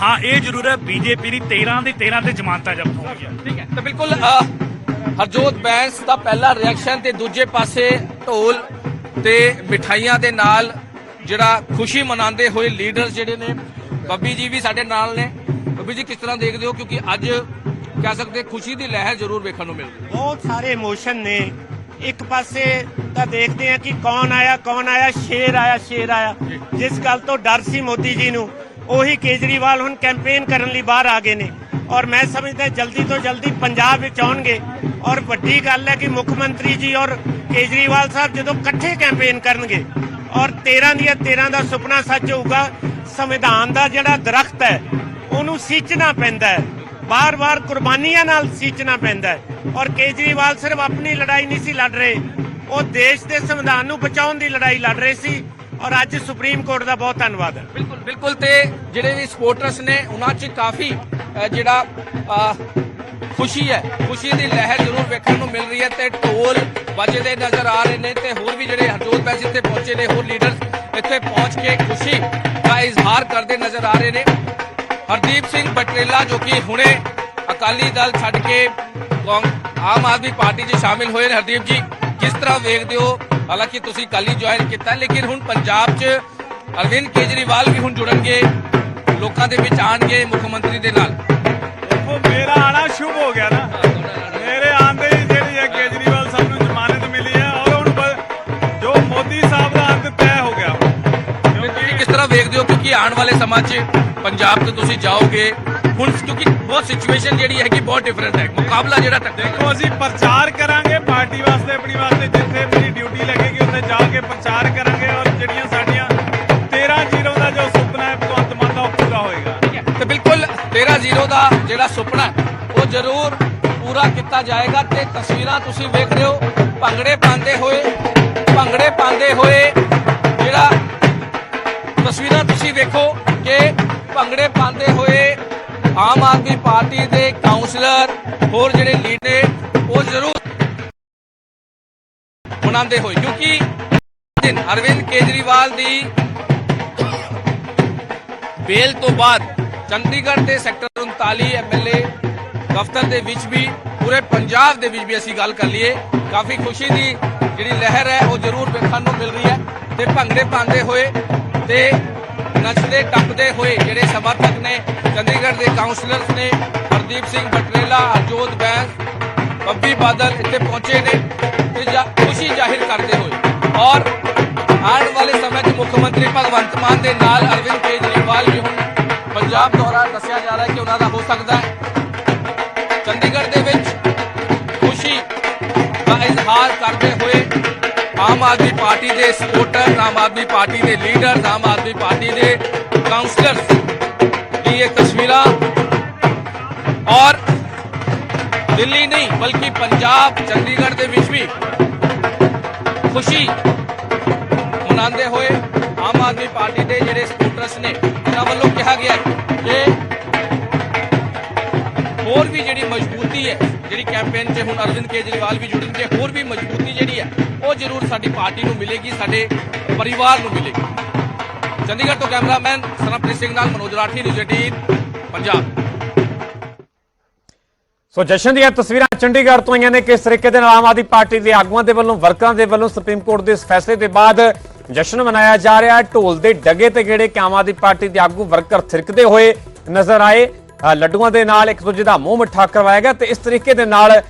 Speaker 7: ਹਾਂ ਇਹ ਜ਼ਰੂਰ ਹੈ ਬੀਜੇਪੀ ਦੀ 13 ਦੀ 13 ਤੇ ਜ਼ਮਾਨਤਾਂ ਜ਼ਬਤ ਹੋਣਗੀਆਂ
Speaker 6: ਠੀਕ ਹੈ ਤਾਂ ਬਿਲਕੁਲ ਹਰਜੋਤ ਬੈਂਸ ਦਾ ਪਹਿਲਾ ਰਿਐਕਸ਼ਨ ਤੇ ਦੂਜੇ ਪਾਸੇ ਢੋਲ ਤੇ ਮਿਠਾਈਆਂ ਦੇ ਨਾਲ ਜਿਹੜਾ ਖੁਸ਼ੀ ਮਨਾਉਂਦੇ ਹੋਏ ਲੀਡਰਸ ਜਿਹੜੇ ਨੇ ਬੱਬੀ ਜੀ ਵੀ ਸਾਡੇ ਨਾਲ ਨੇ। ਬੱਬੀ ਜੀ ਕਿਸ ਤਰ੍ਹਾਂ ਦੇਖਦੇ ਹੋ? ਕਿਉਂਕਿ ਅੱਜ ਕਹਿ ਸਕਦੇ ਖੁਸ਼ੀ ਦੀ ਲਹਿਰ ਜ਼ਰੂਰ ਵੇਖਣ ਨੂੰ ਮਿਲ ਰਹੀ ਹੈ।
Speaker 8: ਬਹੁਤ ਸਾਰੇ ਇਮੋਸ਼ਨ ਨੇ। ਇੱਕ ਪਾਸੇ ਤਾਂ ਦੇਖਦੇ ਆ ਕਿ ਕੌਣ ਆਇਆ ਕੌਣ ਆਇਆ, ਸ਼ੇਰ ਆਇਆ ਸ਼ੇਰ ਆਇਆ। ਜਿਸ ਗੱਲ ਤੋਂ ਡਰ ਸੀ ਮੋਦੀ ਜੀ ਨੂੰ, ਉਹੀ ਕੇਜਰੀਵਾਲ ਹੁਣ ਕੈਂਪੇਨ ਕਰਨ ਲਈ ਬਾਹਰ ਆ ਗਏ ਨੇ। ਔਰ ਮੈਂ ਸਮਝਦਾ ਜਲਦੀ ਤੋਂ ਜਲਦੀ ਪੰਜਾਬ ਵਿੱਚ ਆਉਣਗੇ। ਔਰ ਵੱਡੀ ਗੱਲ ਹੈ ਕਿ ਮੁੱਖ ਮੰਤਰੀ ਜੀ ਔਰ ਕੇਜਰੀਵਾਲ ਸਾਹਿਬ ਜਦੋਂ ਇਕੱਠੇ ਕੈਂਪੇਨ ਕਰਨਗੇ, ਔਰ 13 ਦੀਆਂ 13 ਦਾ ਸੁਪਨਾ ਸੱਚ ਹੋਊਗਾ, ਸੰਵਿਧਾਨ ਦਾ ਜਿਹੜਾ ਦਰਖਤ ਹੈ, ਉਹਨੂੰ ਸੀਂਚਣਾ ਪੈਂਦਾ ਹੈ। ਬਾਰ-ਬਾਰ ਕੁਰਬਾਨੀਆਂ ਨਾਲ ਸੀਂਚਣਾ ਪੈਂਦਾ ਹੈ। ਔਰ ਕੇਜਰੀਵਾਲ ਸਿਰਫ ਆਪਣੀ ਲੜਾਈ ਨਹੀਂ ਸੀ ਲੜ ਰਹੇ। ਉਹ ਦੇਸ਼ ਦੇ ਸੰਵਿਧਾਨ ਨੂੰ ਬਚਾਉਣ ਦੀ ਲੜਾਈ ਲੜ ਰਹੇ ਸੀ। ਔਰ ਅੱਜ ਸੁਪਰੀਮ ਕੋਰਟ ਦਾ ਬਹੁਤ ਧੰਨਵਾਦ ਹੈ।
Speaker 6: ਬਿਲਕੁਲ ਬਿਲਕੁਲ ਤੇ ਜਿਹੜੇ ਵੀ ਸਪੋਰਟਰਸ ਨੇ, ਉਹਨਾਂ 'ਚ ਕਾਫੀ ਜਿਹੜਾ ਖੁਸ਼ੀ ਹੈ। ਖੁਸ਼ੀ ਦੀ ਲਹਿਰ ਜ਼ਰੂਰ ਵੇਖਣ ਨੂੰ ਮਿਲ ਰਹੀ ਹੈ ਤੇ ਢੋਲ ਵੱਜਦੇ ਨਜ਼ਰ ਆ ਰਹੇ ਨੇ ਤੇ ਹੋਰ ਵੀ ਜਿਹੜੇ ਹਰਜੋਤ ਬੈਂਸ ਇੱਥੇ ਪਹੁੰਚੇ ਨੇ, ਹੋਰ ਲੀਡਰ ਇੱਥੇ ਪਹੁੰਚ ਕੇ ਖੁਸ਼ੀ ਦਾ ਇਜ਼ਹਾਰ ਕਰਦੇ ਨਜ਼ਰ ਆ ਰਹੇ ਨੇ। ਹਰਦੀਪ ਸਿੰਘ ਬਟਰੇਲਾ ਜੋ ਕਿ ਹੁਣੇ ਅਕਾਲੀ ਦਲ ਛੱਡ ਕੇ ਆਮ ਆਦਮੀ ਪਾਰਟੀ 'ਚ ਸ਼ਾਮਿਲ ਹੋਏ ਨੇ। ਹਰਦੀਪ ਜੀ, ਕਿਸ ਤਰ੍ਹਾਂ ਵੇਖਦੇ ਹੋ? ਹਾਲਾਂਕਿ ਤੁਸੀਂ ਕੱਲ ਹੀ ਜੁਆਇਨ ਕੀਤਾ, ਲੇਕਿਨ ਹੁਣ ਪੰਜਾਬ 'ਚ ਅਰਵਿੰਦ ਕੇਜਰੀਵਾਲ ਵੀ ਹੁਣ ਜੁੜਨਗੇ, ਲੋਕਾਂ ਦੇ ਵਿੱਚ ਆਣਗੇ ਮੁੱਖ ਮੰਤਰੀ ਦੇ ਨਾਲ।
Speaker 9: ਦੇਖੋ, ਮੇਰਾ ਆਣਾ ਸ਼ੁਭ ਹੋ ਗਿਆ ਨਾ। ਮੇਰੇ ਆਂਦੇ ਹੀ ਜਿਹੜੀ ਹੈ ਕੇਜਰੀਵਾਲ ਸਾਹਿਬ ਨੂੰ ਜ਼ਮਾਨਤ ਮਿਲੀ ਹੈ ਔਰ ਹੁਣ ਜੋ ਮੋਦੀ ਸਾਹਿਬ
Speaker 6: ਆਉਣ ਵਾਲੇ ਸਮਾਂ 'ਚ ਪੰਜਾਬ 'ਚ ਤੁਸੀਂ ਜਾਓਗੇ। ਹੁਣ ਕਿਉਂਕਿ ਬਹੁਤ ਸਿਚੁਏਸ਼ਨ ਜਿਹੜੀ ਹੈਗੀ ਬਹੁਤ ਡਿਫਰੈਂਟ ਹੈ। ਮੁਕਾਬਲਾ ਜਿਹੜਾ ਟੱਕਰ
Speaker 9: ਦੇਖੋ ਅਸੀਂ ਪ੍ਰਚਾਰ ਕਰਾਂਗੇ ਪਾਰਟੀ ਵਾਸਤੇ ਆਪਣੀ ਵਾਸਤੇ ਜਿੱਥੇ ਮੇਰੀ ਡਿਊਟੀ ਲੱਗੇਗੀ ਉੱਥੇ ਜਾ ਕੇ ਪ੍ਰਚਾਰ ਕਰਾਂਗੇ ਔਰ ਜਿਹੜੀਆਂ ਸਾਡੀਆਂ 13 ਜ਼ੀਰੋ ਦਾ ਜੋ ਸੁਪਨਾ ਹੈ ਭਗਵੰਤ ਮਾਨ ਦਾ ਉਹ ਪੂਰਾ ਹੋਏਗਾ।
Speaker 6: ਤੇ ਬਿਲਕੁਲ 13-0 ਦਾ ਜਿਹੜਾ ਸੁਪਨਾ ਉਹ ਜ਼ਰੂਰ ਪੂਰਾ ਕੀਤਾ ਜਾਏਗਾ ਤੇ ਤਸਵੀਰਾਂ ਤੁਸੀਂ ਵੇਖ ਰਹੇ ਹੋ। ਭੰਗੜੇ ਪਾਉਂਦੇ ਹੋਏ ਭੰਗੜੇ ਪਾਉਂਦੇ ਹੋਏ ਜਿਹੜਾ ਤਸਵੀਰਾਂ ਤੁਸੀਂ ਵੇਖੋ ਕਿ ਭੰਗੜੇ ਪਾਉਂਦੇ ਹੋਏ ਆਮ ਆਦਮੀ ਪਾਰਟੀ ਦੇ ਕਾਉਂਸਲਰ ਹੋਰ ਜਿਹੜੇ ਲੀਡਰ ਉਹ ਜ਼ਰੂਰ ਬਣਾਉਂਦੇ ਹੋਏ, ਕਿਉਂਕਿ ਦਿਨ ਅਰਵਿੰਦ ਕੇਜਰੀਵਾਲ ਦੀ ਬੇਲ ਤੋਂ ਬਾਅਦ ਚੰਡੀਗੜ੍ਹ ਦੇ ਸੈਕਟਰ 39 ਐਮਐਲਏ ਦਫ਼ਤਰ ਦੇ ਵਿੱਚ ਵੀ, ਪੂਰੇ ਪੰਜਾਬ ਦੇ ਵਿੱਚ ਵੀ ਅਸੀਂ ਗੱਲ ਕਰ ਲਈਏ, ਕਾਫੀ ਖੁਸ਼ੀ ਦੀ ਜਿਹੜੀ ਲਹਿਰ ਹੈ, ਉਹ ਜ਼ਰੂਰ ਵੇਖਣ ਨੂੰ ਮਿਲ ਰਹੀ ਹੈ ਤੇ ਭੰਗੜੇ ਪਾਉਂਦੇ ਹੋਏ ਤੇ ਨੱਚਦੇ ਟੱਪਦੇ ਹੋਏ ਜਿਹੜੇ ਸਮਰਥਕ ਨੇ, ਚੰਡੀਗੜ੍ਹ ਦੇ ਕਾਉਂਸਲਰਸ ਨੇ, ਹਰਦੀਪ ਸਿੰਘ ਬਟਰੇਲਾ ਹਰਜੋਤ ਬੈਂਸ, ਬੱਬੀ ਬਾਦਲ ਇੱਥੇ ਪਹੁੰਚੇ ਨੇ ਤੇ ਖੁਸ਼ੀ ਜ਼ਾਹਿਰ ਕਰਦੇ ਹੋਏ। ਔਰ ਆਉਣ ਵਾਲੇ ਸਮੇਂ 'ਚ ਮੁੱਖ ਮੰਤਰੀ ਭਗਵੰਤ ਮਾਨ ਦੇ ਨਾਲ ਅਰਵਿੰਦ ਕੇਜਰੀਵਾਲ ਵੀ ਹੁਣ। ਪੰਜਾਬ ਦੌਰਾ ਦੱਸਿਆ ਜਾ ਰਿਹਾ ਕਿ ਉਹਨਾਂ ਦਾ ਹੋ ਸਕਦਾ ਹੈ ਆਮ ਆਦਮੀ ਪਾਰਟੀ ਦੇ ਸਪੋਰਟਰ, ਆਮ ਆਦਮੀ ਪਾਰਟੀ ਦੇ ਲੀਡਰ, ਆਮ ਆਦਮੀ ਪਾਰਟੀ ਦੇ ਕਾਉਂਸਲਰਸ ਦੀ ਇਹ ਤਸਵੀਰਾਂ। ਔਰ ਦਿੱਲੀ ਨਹੀਂ, ਬਲਕਿ ਪੰਜਾਬ, ਚੰਡੀਗੜ੍ਹ ਦੇ ਵਿੱਚ ਵੀ ਖੁਸ਼ੀ ਮਨਾਉਂਦੇ ਹੋਏ ਆਮ ਆਦਮੀ ਪਾਰਟੀ ਦੇ ਜਿਹੜੇ ਸਪੋਰਟਰਸ ਨੇ, ਉਹਨਾਂ ਵੱਲੋਂ ਕਿਹਾ ਗਿਆ ਕਿ ਹੋਰ ਵੀ ਜਿਹੜੀ ਮਜ਼ਬੂਤੀ ਹੈ ਜਿਹੜੀ ਕੈਂਪੇਨ 'ਚ ਹੁਣ ਅਰਵਿੰਦ ਕੇਜਰੀਵਾਲ ਵੀ ਜੁੜਨਗੇ ਹੋਰ ਵੀ ਮਜ਼ਬੂਤੀ ਜਿਹੜੀ ਹੈ, ਉਹ ਜ਼ਰੂਰ ਸਾਡੀ ਪਾਰਟੀ ਨੂੰ ਮਿਲੇਗੀ, ਸਾਡੇ ਪਰਿਵਾਰ ਨੂੰ ਮਿਲੇਗੀ। ਚੰਡੀਗੜ੍ਹ ਤੋਂ ਕੈਮਰਾਮੈਨ ਸਰਪ੍ਰੀਤ ਸਿੰਘ ਨਾਲ ਮਨੋਜ ਰਾਠੀ, ਨਿਊਜ਼ 18 ਪੰਜਾਬ।
Speaker 1: ਸੋ ਜਸ਼ਨ ਦੀਆਂ ਤਸਵੀਰਾਂ ਚੰਡੀਗੜ੍ਹ ਤੋਂ ਆਈਆਂ ਨੇ, ਕਿਸ ਤਰੀਕੇ ਦੇ ਨਾਲ ਆਮ ਆਦਮੀ ਪਾਰਟੀ ਦੇ ਆਗੂਆਂ ਦੇ ਵੱਲੋਂ, ਵਰਕਰਾਂ ਦੇ ਵੱਲੋਂ, ਸੁਪਰੀਮ ਕੋਰਟ ਦੇ ਇਸ ਫੈਸਲੇ ਦੇ ਬਾਅਦ ਜਸ਼ਨ ਮਨਾਇਆ ਜਾ ਰਿਹਾ ਢੋਲ ਦੇ ਡੱਗੇ ਤੇ ਗੇੜੇ ਕਿ ਆਮ ਆਦਮੀ ਪਾਰਟੀ ਦੇ ਆਗੂ ਵਰਕਰ ਥਿਰਕਦੇ ਹੋਏ ਨਜ਼ਰ ਆਏ। ਲੱਡੂਆਂ ਦੇ ਨਾਲ ਇੱਕ ਦੂਜੇ ਦਾ ਮੂੰਹ ਮਿੱਠਾ ਕਰਵਾਇਆ ਗਿਆ ਤੇ ਇਸ ਤਰੀਕੇ ਦੇ ਨਾਲ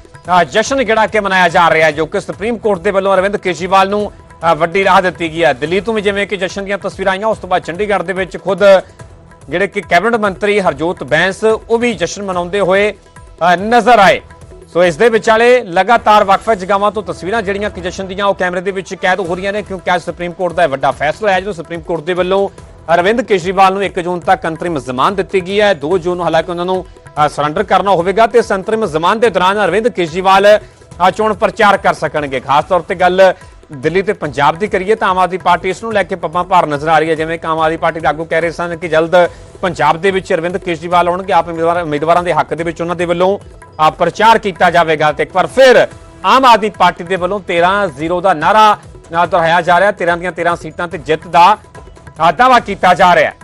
Speaker 1: ਜਸ਼ਨ ਜਿਹੜਾ ਕਿ ਮਨਾਇਆ ਜਾ ਰਿਹਾ ਜੋ ਕਿ ਸੁਪਰੀਮ ਕੋਰਟ ਦੇ ਵੱਲੋਂ ਅਰਵਿੰਦ ਕੇਜਰੀਵਾਲ ਨੂੰ ਵੱਡੀ ਰਾਹ ਦਿੱਤੀ ਗਈ ਹੈ। ਦਿੱਲੀ ਤੋਂ ਵੀ ਜਿਵੇਂ ਕਿ ਜਸ਼ਨ ਦੀਆਂ ਤਸਵੀਰਾਂ ਆਈਆਂ, ਉਸ ਤੋਂ ਬਾਅਦ ਚੰਡੀਗੜ੍ਹ ਦੇ ਵਿੱਚ ਖੁਦ ਜਿਹੜੇ ਕਿ ਕੈਬਨਿਟ ਮੰਤਰੀ ਹਰਜੋਤ ਬੈਂਸ, ਉਹ ਵੀ ਜਸ਼ਨ ਮਨਾਉਂਦੇ ਹੋਏ ਨਜ਼ਰ ਆਏ। ਸੋ ਇਸ ਦੇ ਵਿਚਾਲੇ ਲਗਾਤਾਰ ਵਕਫਾ ਜਗਾਵਾਂ ਤੋਂ ਤਸਵੀਰਾਂ ਜਿਹੜੀਆਂ ਕਿ ਜਸ਼ਨ ਦੀਆਂ ਉਹ ਕੈਮਰੇ ਦੇ ਵਿੱਚ ਕੈਦ ਹੋ ਰਹੀਆਂ ਨੇ, ਕਿਉਂਕਿ ਅੱਜ ਸੁਪਰੀਮ ਕੋਰਟ ਦਾ ਇਹ ਵੱਡਾ ਫੈਸਲਾ ਹੈ ਜਦੋਂ ਸੁਪਰੀਮ ਕੋਰਟ ਦੇ ਵੱਲੋਂ ਅਰਵਿੰਦ ਕੇਜਰੀਵਾਲ ਨੂੰ 1 ਜੂਨ ਤੱਕ ਅੰਤਰਿਮ ਜ਼ਮਾਨ ਦਿੱਤੀ ਗਈ ਹੈ। 2 ਜੂਨ ਨੂੰ ਹਾਲਾਂਕਿ ਉਹਨਾਂ ਨੂੰ ਸਰੈਂਡਰ ਕਰਨਾ ਹੋਵੇਗਾ ਤੇ ਇਸ ਅੰਤਰਿਮ ਦੇ ਦੌਰਾਨ ਅਰਵਿੰਦ ਕੇਜਰੀਵਾਲ ਚੋਣ ਪ੍ਰਚਾਰ ਕਰ ਸਕਣਗੇ। ਖਾਸ ਤੌਰ ਤੇ ਗੱਲ ਦਿੱਲੀ ਤੇ ਪੰਜਾਬ ਦੀ ਕਰੀਏ ਤਾਂ ਆਮ ਆਦਮੀ ਪਾਰਟੀ ਇਸ ਨੂੰ ਲੈ ਕੇ ਪੱਪਾਂ ਭਾਰ ਨਜ਼ਰ ਆ ਰਹੀ ਹੈ। ਜਿਵੇਂ ਕਿ ਆਮ ਆਦਮੀ ਪਾਰਟੀ ਦੇ ਆਗੂ ਕਹਿ ਰਹੇ ਸਨ ਕਿ ਜਲਦ ਪੰਜਾਬ ਦੇ ਵਿੱਚ ਅਰਵਿੰਦ ਕੇਜਰੀਵਾਲ ਆਉਣਗੇ। ਆਪ ਉਮੀਦਵਾਰ, ਉਮੀਦਵਾਰਾਂ ਦੇ ਹੱਕ ਦੇ ਵਿੱਚ ਉਹਨਾਂ ਦੇ ਵੱਲੋਂ ਪ੍ਰਚਾਰ ਕੀਤਾ ਜਾਵੇਗਾ ਤੇ ਇੱਕ ਵਾਰ ਫਿਰ ਆਮ ਆਦਮੀ ਪਾਰਟੀ ਦੇ ਵੱਲੋਂ 13-0 ਦਾ ਨਾਰਾ ਨਾਲ ਦੁਹਰਾਇਆ ਜਾ ਰਿਹਾ। 13 ਦੀਆਂ 13 ਸੀਟਾਂ ਤੇ ਜਿੱਤ ਦਾ ਆ ਦਾਅਵਾ ਕੀਤਾ ਜਾ ਰਿਹਾ ਹੈ।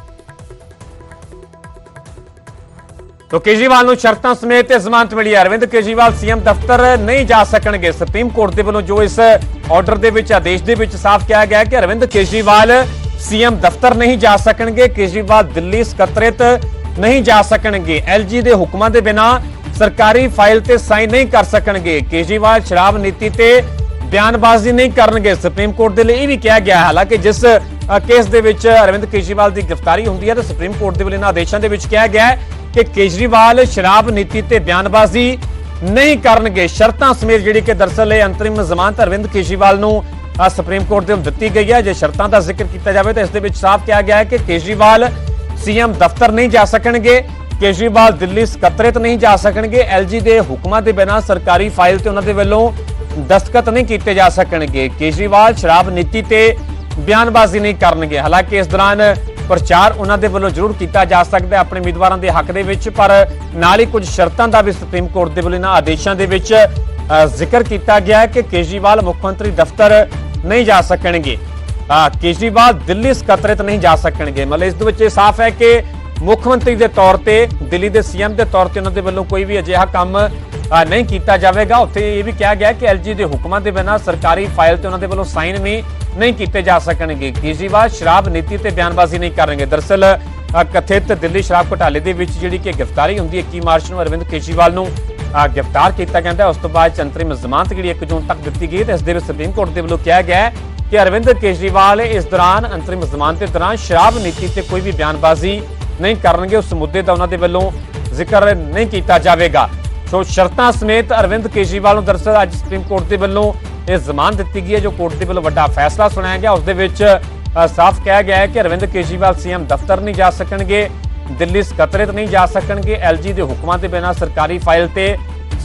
Speaker 1: ਤੋ ਕੇਜਰੀਵਾਲ ਨੂੰ ਸ਼ਰਤਾਂ ਸਮੇਤ ਤੇ ਜ਼ਮਾਨਤ ਮਿਲੀ ਹੈ। ਅਰਵਿੰਦ ਕੇਜਰੀਵਾਲ ਸੀਐਮ ਦਫ਼ਤਰ ਨਹੀਂ ਜਾ ਸਕਣਗੇ। ਸੁਪਰੀਮ ਕੋਰਟ ਦੇ ਵੱਲੋਂ ਜੋ ਇਸ ਆਰਡਰ ਦੇ ਵਿੱਚ, ਆਦੇਸ਼ ਦੇ ਵਿੱਚ ਸਾਫ਼ ਕਿਹਾ ਗਿਆ ਹੈ ਕਿ ਅਰਵਿੰਦ ਕੇਜਰੀਵਾਲ ਸੀਐਮ ਦਫ਼ਤਰ ਨਹੀਂ ਜਾ ਸਕਣਗੇ। ਕੇਜਰੀਵਾਲ ਦਿੱਲੀ ਸਕੱਤਰੇਤ ਨਹੀਂ ਜਾ ਸਕਣਗੇ। ਐਲਜੀ ਦੇ ਹੁਕਮਾਂ ਦੇ ਬਿਨਾ ਸਰਕਾਰੀ ਫਾਈਲ ਤੇ ਸਾਈਨ ਨਹੀਂ ਕਰ ਸਕਣਗੇ। ਕੇਜਰੀਵਾਲ ਸ਼ਰਾਬ ਨੀਤੀ ਤੇ ਬਿਆਨਬਾਜ਼ੀ ਨਹੀਂ ਕਰਨਗੇ। ਸੁਪਰੀਮ ਕੋਰਟ ਦੇ ਲਈ ਇਹ ਵੀ ਕਿਹਾ ਗਿਆ ਹਾਲਾਂਕਿ ਜਿਸ ਕੇਸ ਦੇ ਵਿੱਚ ਅਰਵਿੰਦ ਕੇਜਰੀਵਾਲ ਦੀ ਗ੍ਰਿਫਤਾਰੀ ਹੁੰਦੀ ਹੈ ਤਾਂ ਸੁਪਰੀਮ ਕੋਰਟ ਦੇ ਵੱਲੋਂ ਇਹਨਾਂ ਆਦੇਸ਼ਾਂ ਦੇ ਵਿੱਚ ਕਿਹਾ ਗਿਆ ਹੈ ਕਿ ਕੇਜਰੀਵਾਲ ਸ਼ਰਾਬ ਨੀਤੀ ਤੇ ਬਿਆਨਬਾਜ਼ੀ ਨਹੀਂ ਕਰਨਗੇ। ਸ਼ਰਤਾਂ ਸਮੇਤ ਜਿਹੜੀ ਕਿ ਦਰਸਲ ਇਹ ਅੰਤਰਿਮ ਜ਼ਮਾਨਤ ਅਰਵਿੰਦ ਕੇਜਰੀਵਾਲ ਨੂੰ ਸੁਪਰੀਮ ਕੋਰਟ ਦੇ ਵੱਲੋਂ ਦਿੱਤੀ ਗਈ ਹੈ। ਜੇ ਸ਼ਰਤਾਂ ਦਾ ਜ਼ਿਕਰ ਕੀਤਾ ਜਾਵੇ ਤਾਂ ਇਸ ਦੇ ਵਿੱਚ ਸਾਫ਼ ਕਿਹਾ ਗਿਆ ਹੈ ਕਿ ਕੇਜਰੀਵਾਲ ਸੀਐਮ ਦਫ਼ਤਰ ਨਹੀਂ ਜਾ ਸਕਣਗੇ, ਕੇਜਰੀਵਾਲ ਦਿੱਲੀ ਸਕੱਤਰੇਤ ਨਹੀਂ ਜਾ ਸਕਣਗੇ, ਐਲਜੀ ਦੇ ਹੁਕਮਾਂ ਦੇ ਬਿਨਾਂ ਸਰਕਾਰੀ ਫਾਈਲ ਤੇ ਉਹਨਾਂ ਦੇ ਵੱਲੋਂ ਦਸਤਖਤ ਨਹੀਂ ਕੀਤੇ ਜਾ ਸਕਣਗੇ। ਕੇਜਰੀਵਾਲ ਸ਼ਰਾਬ ਨੀਤੀ ਤੇ ਬਿਆਨਬਾਜ਼ੀ ਨਹੀਂ ਕਰਨਗੇ। ਹਾਲਾਂਕਿ ਇਸ ਦੌਰਾਨ ਪ੍ਰਚਾਰ ਉਹਨਾਂ ਦੇ ਵੱਲੋਂ ਜ਼ਰੂਰ ਕੀਤਾ ਜਾ ਸਕਦਾ ਹੈ ਆਪਣੇ ਉਮੀਦਵਾਰਾਂ ਦੇ ਹੱਕ ਦੇ ਵਿੱਚ, ਪਰ ਨਾਲ ਹੀ ਕੁਝ ਸ਼ਰਤਾਂ ਦਾ ਵੀ ਸੁਪਰੀਮ ਕੋਰਟ ਦੇ ਵੱਲੋਂ ਇਹਨਾਂ ਆਦੇਸ਼ਾਂ ਦੇ ਵਿੱਚ ਜ਼ਿਕਰ ਕੀਤਾ ਗਿਆ ਹੈ ਕਿ ਕੇਜਰੀਵਾਲ ਮੁੱਖ ਮੰਤਰੀ ਦਫ਼ਤਰ ਨਹੀਂ ਜਾ ਸਕਣਗੇ। ਕੇਜਰੀਵਾਲ ਦਿੱਲੀ ਸਕੱਤਰੇਤ ਨਹੀਂ ਜਾ ਸਕਣਗੇ। ਮਤਲਬ ਇਸ ਦੇ ਵਿੱਚ ਇਹ ਸਾਫ਼ ਹੈ ਕਿ ਮੁੱਖ ਮੰਤਰੀ ਦੇ ਤੌਰ ਤੇ, ਦਿੱਲੀ ਦੇ ਸੀਐਮ ਦੇ ਤੌਰ ਤੇ ਉਹਨਾਂ ਦੇ ਵੱਲੋਂ ਕੋਈ ਵੀ ਅਜਿਹਾ ਕੰਮ ਨਹੀਂ ਕੀਤਾ ਜਾਵੇਗਾ। ਉੱਥੇ ਇਹ ਵੀ ਕਿਹਾ ਗਿਆ ਕਿ ਐਲਜੀ ਦੇ ਹੁਕਮਾਂ ਦੇ ਬਿਨਾਂ ਸਰਕਾਰੀ ਫਾਈਲ ਤੇ ਉਹਨਾਂ ਦੇ ਵੱਲੋਂ ਸਾਈਨ ਵੀ ਨਹੀਂ ਕੀਤੇ ਜਾ ਸਕਣਗੇ। ਕੇਜਰੀਵਾਲ ਸ਼ਰਾਬ ਨੀਤੀ ਤੇ ਬਿਆਨਬਾਜ਼ੀ ਨਹੀਂ ਕਰਨਗੇ। ਦਰਸਲ ਕਥਿਤ ਦਿੱਲੀ ਸ਼ਰਾਬ ਘੁਟਾਲੇ ਦੇ ਵਿੱਚ ਜਿਹੜੀ ਕਿ ਗ੍ਰਿਫਤਾਰੀ ਹੁੰਦੀ ਹੈ 21 ਮਾਰਚ ਨੂੰ ਅਰਵਿੰਦ ਕੇਜਰੀਵਾਲ ਨੂੰ ਗ੍ਰਿਫਤਾਰ ਕੀਤਾ ਜਾਂਦਾ ਉਸ ਤੋਂ ਬਾਅਦ ਅੰਤਰਿਮ ਜ਼ਮਾਨਤ ਜਿਹੜੀ 1 ਜੂਨ ਤੱਕ ਦਿੱਤੀ ਗਈ ਹੈ, ਤੇ ਇਸ ਦੇ ਵਿੱਚ ਸੁਪਰੀਮ ਕੋਰਟ ਦੇ ਵੱਲੋਂ ਕਿਹਾ ਗਿਆ ਕਿ ਅਰਵਿੰਦ ਕੇਜਰੀਵਾਲ ਇਸ ਦੌਰਾਨ ਅੰਤਰਿਮ ਜ਼ਮਾਨਤ ਦੇ ਦੌਰਾਨ ਸ਼ਰਾਬ ਨੀਤੀ ਤੇ ਕੋਈ ਵੀ ਬਿਆਨਬਾਜ਼ੀ ਨਹੀਂ ਕਰਨਗੇ। ਉਸ ਮੁੱਦੇ ਦਾ ਉਹਨਾਂ ਦੇ ਵੱਲੋਂ ਜ਼ਿਕਰ ਨਹੀਂ ਕੀਤਾ ਜਾਵੇਗਾ। ਸੋ ਸ਼ਰਤਾਂ ਸਮੇਤ ਅਰਵਿੰਦ ਕੇਜਰੀਵਾਲ ਨੂੰ ਦਰਸਲ ਅੱਜ ਸੁਪਰੀਮ ਕੋਰਟ ਦੇ ਵੱਲੋਂ ਇਹ ਜ਼ਮਾਨਤ ਦਿੱਤੀ ਗਈ ਹੈ, ਜੋ ਕੋਰਟ ਦੇ ਵੱਲੋਂ ਵੱਡਾ ਫੈਸਲਾ ਸੁਣਾਇਆ ਗਿਆ। ਉਸ ਦੇ ਵਿੱਚ ਸਾਫ਼ ਕਿਹਾ ਗਿਆ ਹੈ ਕਿ ਅਰਵਿੰਦ ਕੇਜਰੀਵਾਲ ਸੀਐਮ ਦਫ਼ਤਰ ਨਹੀਂ ਜਾ ਸਕਣਗੇ, ਦਿੱਲੀ ਸਕੱਤਰੇਤ ਨਹੀਂ ਜਾ ਸਕਣਗੇ ਐਲਜੀ ਦੇ ਹੁਕਮਾਂ ਦੇ ਬਿਨਾਂ ਸਰਕਾਰੀ ਫਾਈਲ ਤੇ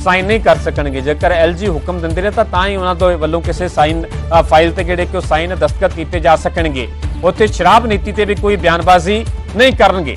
Speaker 1: ਸਾਈਨ ਨਹੀਂ ਕਰ ਸਕਣਗੇ। ਜੇਕਰ ਐਲਜੀ ਹੁਕਮ ਦਿੰਦੇ ਨੇ ਤਾਂ ਤਾਂ ਹੀ ਉਹਨਾਂ ਦੇ ਵੱਲੋਂ ਕਿਸੇ ਸਾਈਨ ਫਾਈਲ ਤੇ ਜਿਹੜੇ ਕਿ ਉਹ ਸਾਈਨ ਦਸਤਖਤ ਕੀਤੇ ਜਾ ਸਕਣਗੇ। ਉੱਥੇ ਸ਼ਰਾਬ ਨੀਤੀ ਤੇ ਵੀ ਕੋਈ ਬਿਆਨਬਾਜ਼ੀ ਨਹੀਂ ਕਰਨਗੇ।